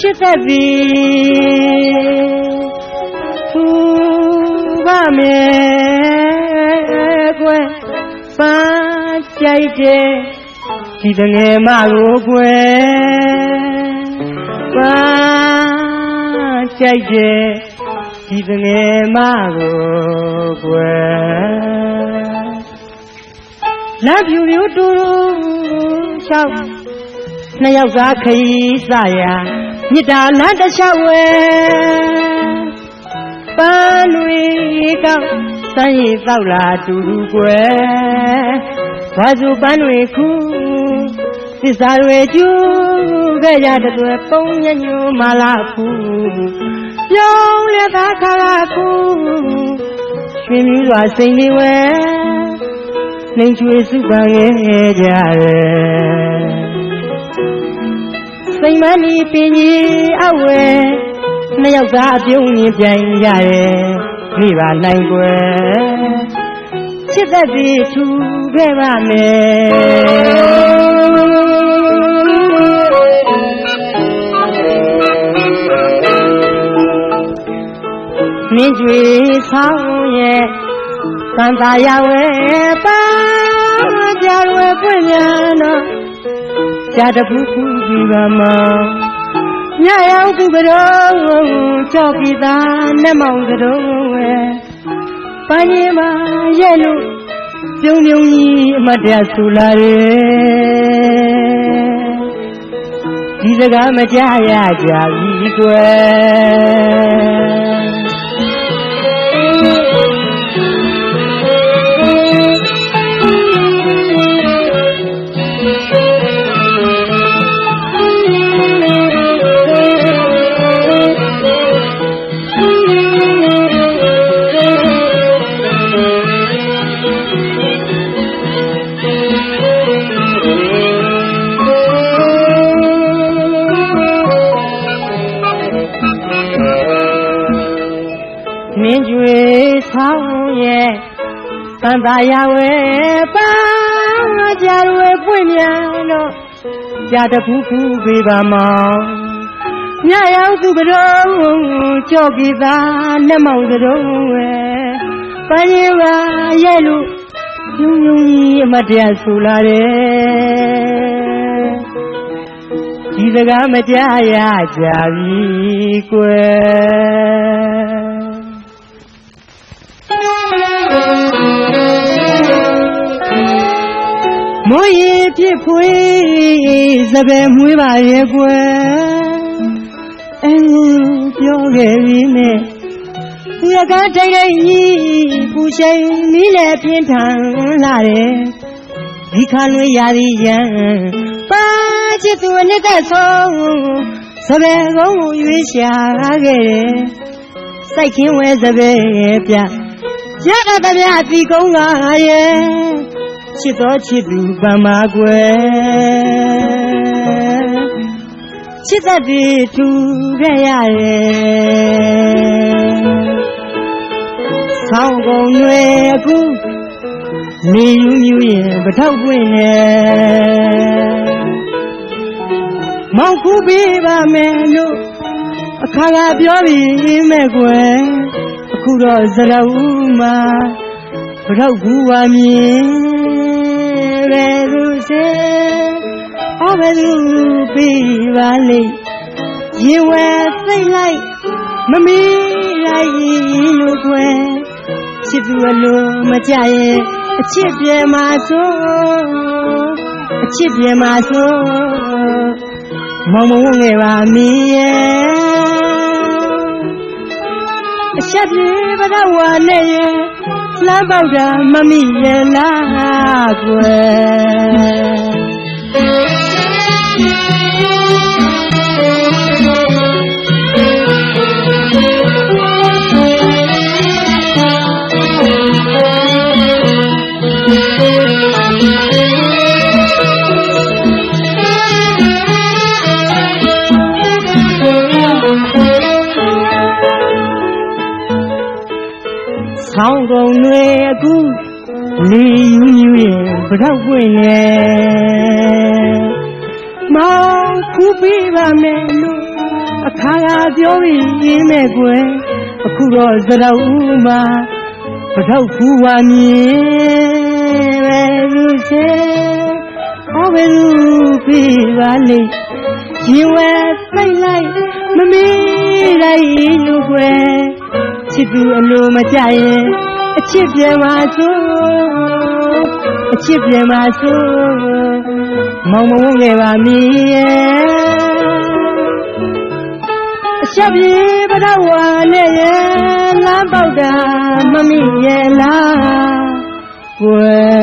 ချစ်သက်သည်ဖူပါမယ်ကွယ်ပန်းကြိုက်တဲ့ဒီတငယ်မကိုကွယ်ပန်းကြိုက်တဲ့ဒီတငယ်မကိုကွယ်လာဖြူဖြူတူတူလျှောက်နှစ်ယောက်သားခရီးစရာ မြစ်တာလမ်းတစ်လျှောက်ဝဲပန်းတွေကောက်စမ်းရည်တောက်လာတူတူကွယ်ဘာစုပန်းတွေခုသစ္စာတွေကျူးခဲ့ကြတဲ့တွေပုံညညူမာလာခုပြောင်းလဲသာခါလာခုရွှင်မြူးစွာစိန်တွေဝဲနှိမ်ချွေစုပန်ခဲ့ကြရဲ့ စိန်မနီပင်ကြီးအဝဲနှစ်ယောက်သားအပြုံးရင်ပြိုင်ကြရဲ့မိပါနိုင်ွယ်ချစ်သက်သည်ထူခဲ့ပါမယ်မင်းကျွေဆောင်ရဲ့သံသာရဝဲပါကြရွယ်ပွင့်မြန်တော့ ကြာတခုခုဒီပါမညရောက်သူကတော့ချော့ပြီးသားနဲ့မောင်ကတော့ဝဲပန်းကြီးမရဲ့လို့ပြုံပြုံကြီးအမတ်တရဆူလာတယ်ဒီစကားမကြားရကြပြီကွယ် မင်းကျွေဆောင်ရဲ့သံသာရဝဲပါကြရွယ်ပွင့်မြန်တော့ကြာတခုခုပေးပါမောင်ညရောက်သူကတော့ကြော့ပြီးသားလက်မောင်ကတော့ဝဲပန်းရင်ပါရဲ့လို့ညုံညုံကြီးအမတ်တရားဆူလာတယ်ဒီစကားမကြားရကြပြီကွယ် စ်ဖွေးစပယ်မွေးပါရဲ့ကွယ်အဲပြောခဲ့ပြီနဲ့ရကားတိုက်တိုက်ကြီးပူချိန်မီးလည်းပြင်းထန်လာတယ်ဒီခါလွေရာသီရန်ပါချစ်သူအနှစ်သက်ဆုံးစပယ်ကုန်းကိုရွေးရှာခဲ့တယ်စိုက်ခင်းဝဲစပယ်ပြရအပ်သမျှဒီကုန်းကရဲ့ ချစ်တော်ချစ်သူပမကွယ်ချစ်သက်ပြီးထူခဲ့ရတယ်ဆောင်းကုန်တွေအခုနေယူယူရင်ပထောက်ပွင့်နေမောင်ခုပေးပါမယ်လို့အခါကပြောပြီးမဲ့ကွယ်အခုတော့ဇရဝူမှာပထောက်ဘူးပါမြင်ပဲ သူစေအဘယ်သူပြီးပါလိမ့်ရင်ဝဲစိတ်လိုက်မမီလိုက်လို့ကွယ်ချစ်သူအလိုမကြရဲ့အချစ်ပြေမှာဆိုအချစ်ပြေမှာဆိုမောင်မဝငယ်ပါမီရဲ့ အချက်ပြေပဒဝါနဲ့ရဲ့လမ်းပေါက်တာမမိရဲ့လားကွယ် ဆောင်းကုန်တွေအခုလေယူယူရင်ပထောက်ပွင့်နေမောင်ခုပေးပါမယ်လို့ပြောပြီးမဲ့ကွယ်အခုတော့သရဝမှာပထောက်ဖူးဝါမြင်ပဲလူစေဟောဘယ်လူပြပါလိမ့်ရင်ဝဲသိမ့်လိုက်မမီးလိုက်လူကွယ် ချစ်သူအလိုမကြရင်အချစ်ပြေမှာဆိုအချစ်ပြေမှာဆိုမောင်မဝုန်းခဲ့ပါမည်ရဲ့အချက်ပြေပတော့ဝါနဲ့ရဲ့လမ်းပေါက်တာမမိရဲ့လားကွယ်